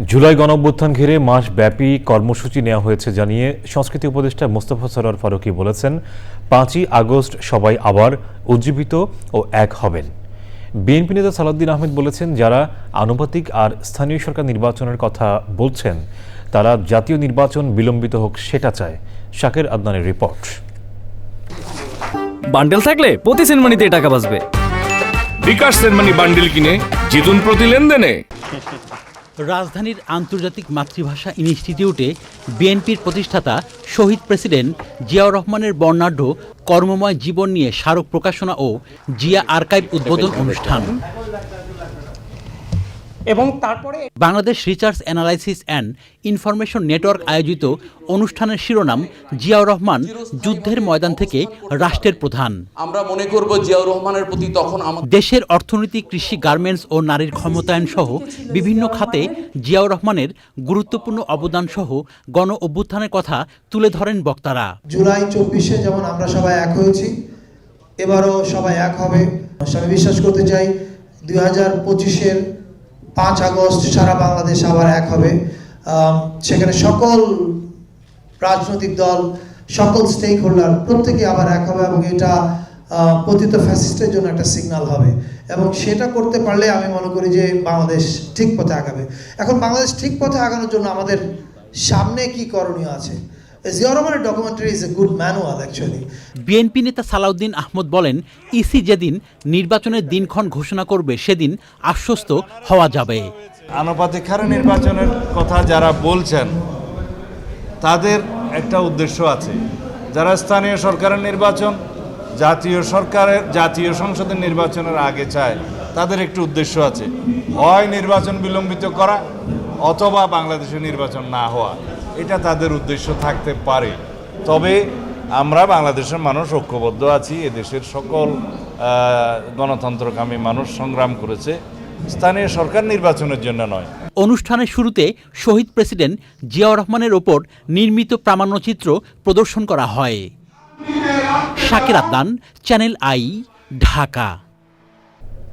জুলাই গণঅভ্যুত্থান ঘিরে মাসব্যাপী কর্মসূচি নেওয়া হয়েছে জানিয়ে সংস্কৃতি উপদেষ্টা মোস্তফা সরোয়ার ফারুকী বলেছেন পাঁচই আগস্ট সবাই আবার উজ্জীবিত ও এক হবেন। বিএনপি নেতা সালাউদ্দিন আহমেদ বলেছেন যারা আনুপাতিক আর স্থানীয় সরকার নির্বাচনের কথা বলছেন তারা জাতীয় নির্বাচন বিলম্বিত হোক সেটা চায়। শাকের আদনানের রিপোর্ট। বান্ডেল থাকলে প্রতি সেনমানিতে টাকা বাঁচবে। বিকাশ সেনমানি বান্ডিল কিনে জিতুন প্রতি লেনদেনে। রাজধানীর আন্তর্জাতিক মাতৃভাষা ইনস্টিটিউটে বিএনপির প্রতিষ্ঠাতা শহীদ প্রেসিডেন্ট জিয়াউর রহমানের বর্ণাঢ্য কর্মময় জীবন নিয়ে স্মারক প্রকাশনা ও জিয়া আর্কাইভ উদ্বোধন অনুষ্ঠান। এবং তারপরে Bangladesh research analysis and information network আয়োজিত অনুষ্ঠানের শিরোনাম জিয়াউর রহমান যুদ্ধের ময়দান থেকে রাষ্ট্রের প্রধান। আমরা মনে করব জিয়াউর রহমানের প্রতি তখন আমাদের দেশের অর্থনীতি কৃষি গার্মেন্টস ও নারীর ক্ষমতায়ন সহ বিভিন্ন খাতে জিয়াউর রহমানের গুরুত্বপূর্ণ অবদান সহ গণ অভ্যুত্থানের কথা তুলে ধরেন বক্তারা। জুলাই চব্বিশে যেমন আমরা সবাই এক হয়েছি এবারও সবাই এক হবে। আমি বিশ্বাস করতে চাই দুই হাজার পঁচিশের পাঁচ আগস্ট সারা বাংলাদেশ আবার এক হবে। সেখানে সকল রাজনৈতিক দল, সকল স্টেক হোল্ডার প্রত্যেকে আবার এক হবে এবং এটা পতিত ফ্যাসিস্টের জন্য একটা সিগন্যাল হবে। এবং সেটা করতে পারলে আমি মনে করি যে বাংলাদেশ ঠিক পথে আগাবে। এখন বাংলাদেশ ঠিক পথে আগানোর জন্য আমাদের সামনে কি করণীয় আছে? বিএনপি নেতা সালাউদ্দিন আহমদ বলেন ইসি যেদিন নির্বাচনের দিনক্ষণ ঘোষণা করবে সেদিন আশ্বস্ত হওয়া যাবে। আনুপাতিক হারে নির্বাচনের কথা যারা বলছেন তাদের একটা উদ্দেশ্য আছে। যারা স্থানীয় সরকারের নির্বাচন জাতীয় সরকারের জাতীয় সংসদের নির্বাচনের আগে চায় তাদের একটু উদ্দেশ্য আছে। হয় নির্বাচন বিলম্বিত করা অথবা বাংলাদেশে নির্বাচন না হওয়া। এটা তাদের উদ্দেশ্য থাকতে পারে। তবে আমরা বাংলাদেশের মানুষ ঐক্যবদ্ধ আছি, এদেশের সকল গণতন্ত্রকামী মানুষ সংগ্রাম করেছে। স্থানীয় সরকার নির্বাচনের জন্য নয়। অনুষ্ঠানের শুরুতে শহীদ প্রেসিডেন্ট জিয়াউর রহমানের ওপর নির্মিত প্রামাণ্যচিত্র প্রদর্শন করা হয়। শাকের আদনান, চ্যানেল আই, ঢাকা।